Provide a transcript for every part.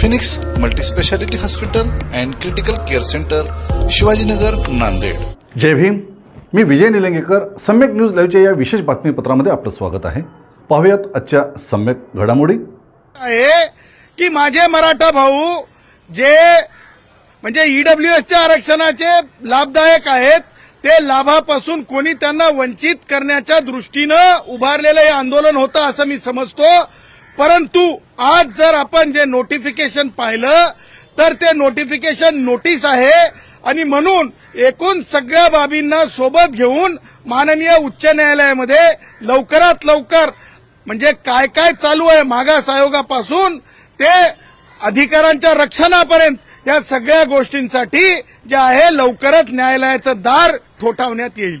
Phoenix multispeciality hospital and critical care centre Shivajinagar Nanded. जय भीम. मी Vijay Nilangekar. Samyak news लाईव्हच्या या विशेष बातमीपत्रामध्ये आपलं स्वागत आहे. पाहूयात आजच्या सम्यक घडामोडी. आहे की माझे मराठा भाऊ जे म्हणजे ईडब्ल्यू एसच्या आरक्षणाचे लाभदायक आहेत ते लाभापासून कोणी त्यांना वंचित करण्याच्या दृष्टीनं उभारलेलं हे आंदोलन होतं असं मी समजतो. परंतु आज जर आपण जे नोटिफिकेशन पाहिलं तर ते नोटिफिकेशन नोटीस आहे. आणि म्हणून एकूण सगळ्या बाबींना सोबत घेऊन माननीय उच्च न्यायालयामध्ये लवकरात लवकर म्हणजे काय काय चालू आहे मागास आयोगापासून ते अधिकारांच्या रक्षणापर्यंत या सगळ्या गोष्टींसाठी जे आहे लवकरच न्यायालयाचं दार ठोठावण्यात येईल.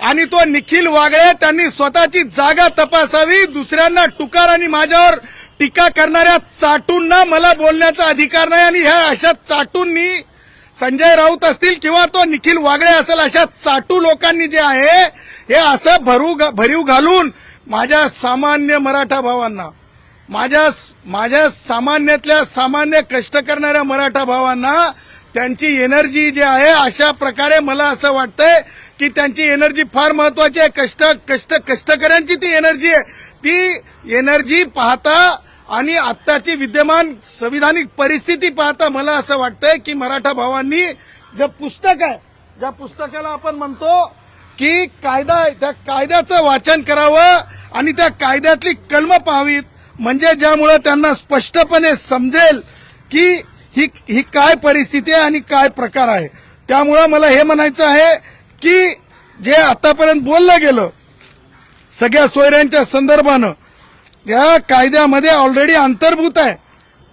आणि तो निखिल वागळे त्यांनी स्वतःची जागा तपासावी दुसऱ्यांना टुकार आणि माझ्यावर टीका करणाऱ्या चाटूंना मला बोलण्याचा अधिकार नाही आणि ह्या अशा चाटूंनी संजय राऊत असतील किंवा तो निखिल वागळे असेल अशा चाटू लोकांनी जे आहे हे असं भरू भरीव घालून माझ्या सामान्य मराठा भावांना माझ्या माझ्या सामान्यातल्या सामान्य कष्ट करणाऱ्या मराठा भावांना त्यांची एनर्जी जी आहे अशा प्रकारे मला असं वाटतंय की त्यांची एनर्जी फार महत्वाची आहे. कष्ट कष्ट कष्टकऱ्यांची ती एनर्जी आहे. ती एनर्जी पाहता आणि आत्ताची विद्यमान संविधानिक परिस्थिती पाहता मला असं वाटतंय की मराठा भावांनी जे पुस्तक आहे ज्या पुस्तकाला आपण म्हणतो की कायदा आहे त्या कायद्याचं वाचन करावं आणि त्या कायद्यातली कलमं पाहावीत. म्हणजे ज्यामुळं त्यांना स्पष्टपणे समजेल की ही ही काय परिस्थिती आहे आणि काय प्रकार आहे? त्यामुळं मला हे म्हणायचं आहे की जे आतापर्यंत बोललं गेलं सगळ्या सोयऱ्यांच्या संदर्भानं या कायद्यामध्ये ऑलरेडी अंतर्भूत आहे.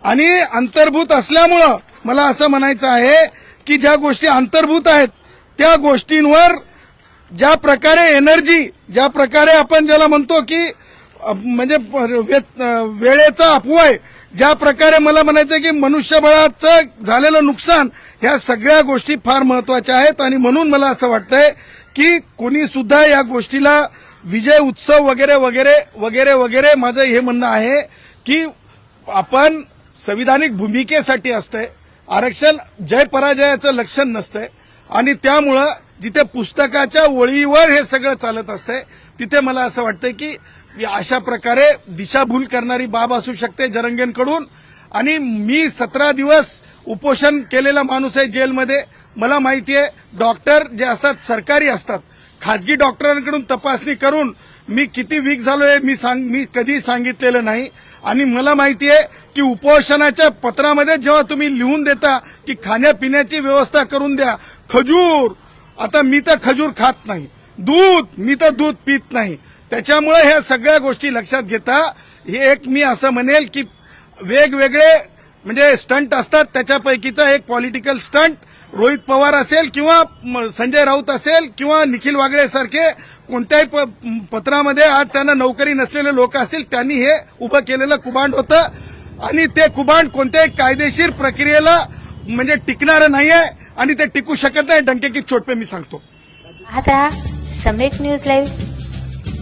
आणि अंतर्भूत असल्यामुळं मला असं म्हणायचं आहे की ज्या गोष्टी अंतर्भूत आहेत त्या गोष्टींवर ज्या प्रकारे एनर्जी ज्या प्रकारे आपण ज्याला म्हणतो की म्हणजे वेळेचा अपव्यय ज्या प्रकारे मला म्हणायचं की मनुष्यबळाचं झालेलं नुकसान ह्या सगळ्या गोष्टी फार महत्त्वाच्या आहेत. आणि म्हणून मला असं वाटतंय की कोणी सुद्धा या गोष्टीला विजय उत्सव वगैरे वगैरे वगैरे वगैरे माझं हे म्हणणं आहे की आपण संविधानिक भूमिकेसाठी असतंय. आरक्षण जय पराजयाचं लक्षण नसतंय. आणि त्यामुळं जिथे पुस्तकाच्या ओळीवर हे सगळं चालत असतंय तिथे मला असं वाटतंय की अशा प्रकारे दिशाभूल करणारी बाब असू शकते जरंगेंकडून. आणि मी सतरा दिवस उपोषण केलेला माणूस आहे जेलमध्ये. मला माहिती आहे डॉक्टर जे असतात सरकारी असतात. खाजगी डॉक्टरांकडून तपासणी करून मी किती वीक झालोय मी सांग मी कधी सांगितलेलं नाही. आणि मला माहिती आहे की उपोषणाच्या पत्रामध्ये जेव्हा तुम्ही लिहून देता की खाण्यापिण्याची व्यवस्था करून द्या खजूर. आता मी तर खजूर खात नाही. दूध मी तर दूध पित नाही. त्याच्यामुळे ह्या सगळ्या गोष्टी लक्षात घेता हे एक मी असं म्हणेल की वेगवेगळे म्हणजे स्टंट असतात त्याच्यापैकीचा एक पॉलिटिकल स्टंट रोहित पवार असेल किंवा म- संजय राऊत असेल किंवा निखिल वागळे सारखे कोणत्याही प- पत्रामध्ये आज त्यांना नोकरी नसलेले लोक असतील त्यांनी हे उभं केलेलं कुबांड होतं. आणि ते कुबांड कोणत्याही कायदेशीर प्रक्रियेला म्हणजे टिकणारं नाही आहे आणि ते टिकू शकत नाही डंके की चोटपे मी सांगतो. आता रहा सम्यक न्यूज लाईव्ह.